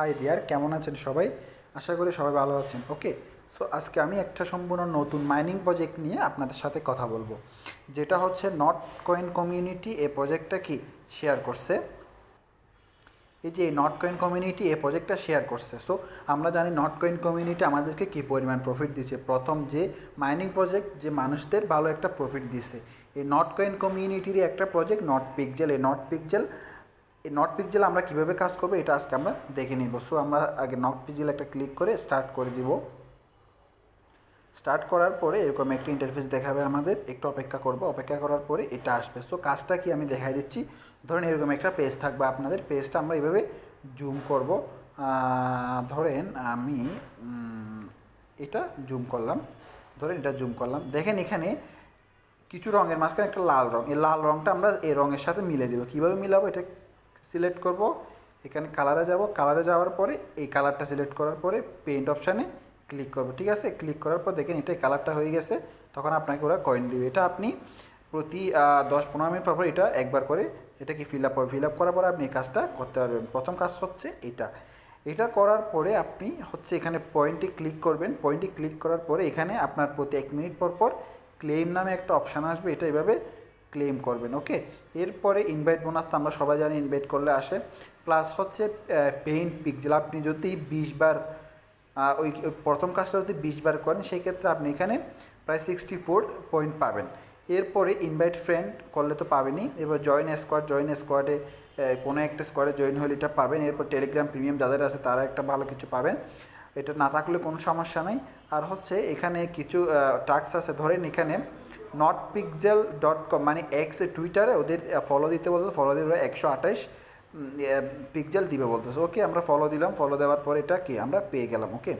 High দিয়ার, কেমন আছেন সবাই? আশা করি সবাই ভালো আছেন। ওকে সো আজকে আমি একটা সম্পূর্ণ নতুন মাইনিং প্রজেক্ট নিয়ে আপনাদের সাথে কথা বলব। যেটা হচ্ছে নট কয়েন কমিউনিটি এই প্রজেক্টটা কি? শেয়ার করছে। এই যে নট কয়েন কমিউনিটি এই প্রজেক্টটা শেয়ার করছে। সো আমরা জানি নট কয়েন কমিউনিটি আমাদেরকে কী পরিমাণ প্রফিট দিচ্ছে প্রথম যে মাইনিং প্রজেক্ট যে মানুষদের ভালো একটা প্রফিট দিছে। এই নট কয়েন কমিউনিটির একটা প্রজেক্ট নট পিকজেল এই নট পিকজেল এই নট পিকজেল আমরা কীভাবে কাজ করব এটা আজকে আমরা দেখে নিব। সো আমরা আগে নট পিকজেল একটা ক্লিক করে স্টার্ট করে দিব। স্টার্ট করার পরে এরকম একটা ইন্টারফেস দেখাবে আমাদের। একটু অপেক্ষা করব, অপেক্ষা করার পরে এটা আসবে। সো কাজটা কি আমি দেখাই দিচ্ছি। ধরেন এরকম একটা পেজ থাকবে আপনাদের। পেজটা আমরা এভাবে জুম করব। ধরেন আমি এটা জুম করলাম। ধরেন এটা জুম করলাম। দেখেন এখানে কিছু রঙের মাঝখানে একটা লাল রং। এই লাল রংটা আমরা এই রঙের সাথে মিলে দেবো। কীভাবে মিলাবো এটা সিলেক্ট করব। এখানে কালারে যাব। কালারে যাওয়ার পরে এই কালারটা সিলেক্ট করার পরে পেইন্ট অপশানে ক্লিক করব। ঠিক আছে? ক্লিক করার পর দেখেন এটা কালারটা হয়ে গেছে। তখন আপনাকে ওরা কয়েন দিবে। এটা আপনি প্রতি দশ পনেরো মিনিট পর এটা একবার করে এটা কি ফিল আপ হবে? ফিল আপ করার পরে আপনি এই কাজটা করতে পারবেন। প্রথম কাজ হচ্ছে এটা। এটা করার পরে আপনি হচ্ছে এখানে পয়েন্টে ক্লিক করবেন। পয়েন্টে ক্লিক করার পরে এখানে আপনার প্রতি এক মিনিট পর পর ক্লেম নামে একটা অপশান আসবে। এটা এভাবে ক্লেম করবেন ওকে এরপরে ইনভাইট বোনাস তো আমরা সবাই জানি ইনভাইট করলে আসে। প্লাস হচ্ছে পেইন্ট পিকজেল আপনি যদি বিশ বার ওই প্রথম কাজটা যদি বিশ বার করেন সেই ক্ষেত্রে আপনি এখানে প্রায় সিক্সটি ফোর পয়েন্ট পাবেন। এরপরে ইনভাইট ফ্রেন্ড করলে তো পাবেনই। এবার জয়েন স্কোয়াড জয়েন স্কোয়াডে কোনো একটা স্কোয়াডে জয়েন হলে এটা পাবেন। এরপর টেলিগ্রাম প্রিমিয়াম যাদের আছে তারা একটা ভালো কিছু পাবেন। এটা না থাকলে কোনো সমস্যা নেই। আর হচ্ছে এখানে কিছু টাস্ক আছে। ধরেন এখানে নট পিকজেল ডট কম মানে এক্স টুইটারে ওদের ফলো দিতে বলতো ফলো দিতে একশো আঠাশ পিকজেল দিবে বলতেছে। ওকে আমরা ফলো দিলাম ফলো দেওয়ার পরে এটা কি? আমরা পেয়ে গেলাম ওকে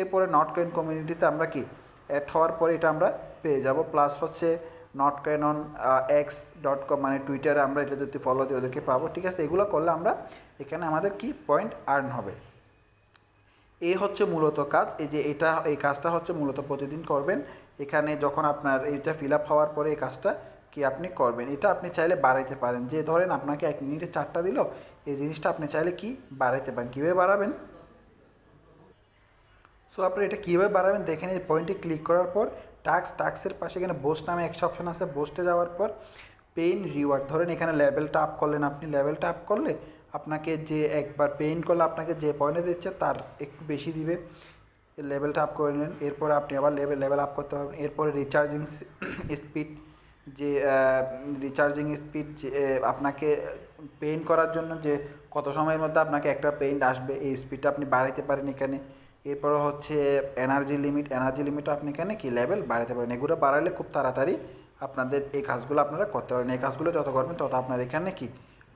এরপরে নট কয়েন কমিউনিটিতে আমরা কি? অ্যাড হওয়ার পরে এটা আমরা পেয়ে যাব। প্লাস হচ্ছে Notcoin on X dot com মানে টুইটারে আমরা এটা যদি ফলো দিই, ওদেরকে পাবো, ঠিক আছে? এগুলো করলে আমরা এখানে আমাদের কি পয়েন্ট আর্ন হবে? এই হচ্ছে মূলত কাজ। এই যে এটা, এই কাজটা হচ্ছে মূলত প্রতিদিন করবেন। এখানে যখন আপনার এইটা ফিল আপ হওয়ার পরে এই কাজটা কি আপনি করবেন? এটা আপনি চাইলে বাড়াইতে পারেন। যে ধরেন আপনাকে এক মিনিটে চারটা দিল, এই জিনিসটা আপনি চাইলে কি বাড়াইতে পারেন? কীভাবে বাড়াবেন? সো আপনি এটা কীভাবে বাড়াবেন দেখেন, এই পয়েন্টে ক্লিক করার পর টাক্স টাক্সের পাশে এখানে বোস্ট নামে একটা অপশন আছে। বোস্টে যাওয়ার পর পেইন রিওয়ার্ড ধরেন এখানে লেভেলটা আপ করলেন আপনি। লেভেলটা আপ করলে আপনাকে যে একবার পেইন করলে আপনাকে যে পয়েন্টে দিচ্ছে, তার একটু বেশি দিবে। লেভেলটা আপ করে নিলেন। এরপরে আপনি আবার লেভেল লেভেল আপ করতে পারবেন। এরপরে রিচার্জিং স্পিড যে রিচার্জিং স্পিড যে আপনাকে পেইন্ট করার জন্য যে, কত সময়ের মধ্যে আপনাকে একটা পেইন্ট আসবে, এই স্পিডটা আপনি বাড়াইতে পারেন এখানে। এরপর হচ্ছে এনার্জি লিমিট এনার্জি লিমিটও আপনি এখানে কি লেভেল বাড়াতে পারেন। এগুলো বাড়ালে খুব তাড়াতাড়ি আপনাদের এই কাজগুলো আপনারা করতে পারেন। এই কাজগুলো যত করবেন তত আপনার এখানে কি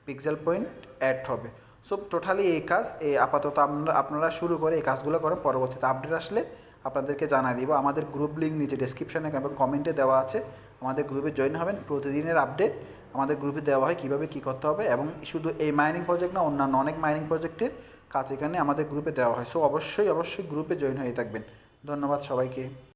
পিক্সেল পয়েন্ট অ্যাড হবে। সো টোটালি এই কাজ এই আপাতত আপনারা শুরু করে এই কাজগুলো করেন, পরবর্তীতে আপডেট আসলে আপনাদেরকে জানাই দিব। আমাদের গ্রুপ লিঙ্ক নিচে ডেসক্রিপশানে এবং কমেন্টে দেওয়া আছে। আমাদের গ্রুপে জয়েন হবেন, প্রতিদিনের আপডেট আমাদের গ্রুপে দেওয়া হয়, কীভাবে কী করতে হবে এবং শুধু এই মাইনিং প্রজেক্ট না, অন্যান্য অনেক মাইনিং প্রজেক্টের কাজ এখানে আমাদের গ্রুপে দেওয়া হয়। সো অবশ্যই অবশ্যই গ্রুপে জয়েন হয়ে থাকবেন। ধন্যবাদ সবাইকে।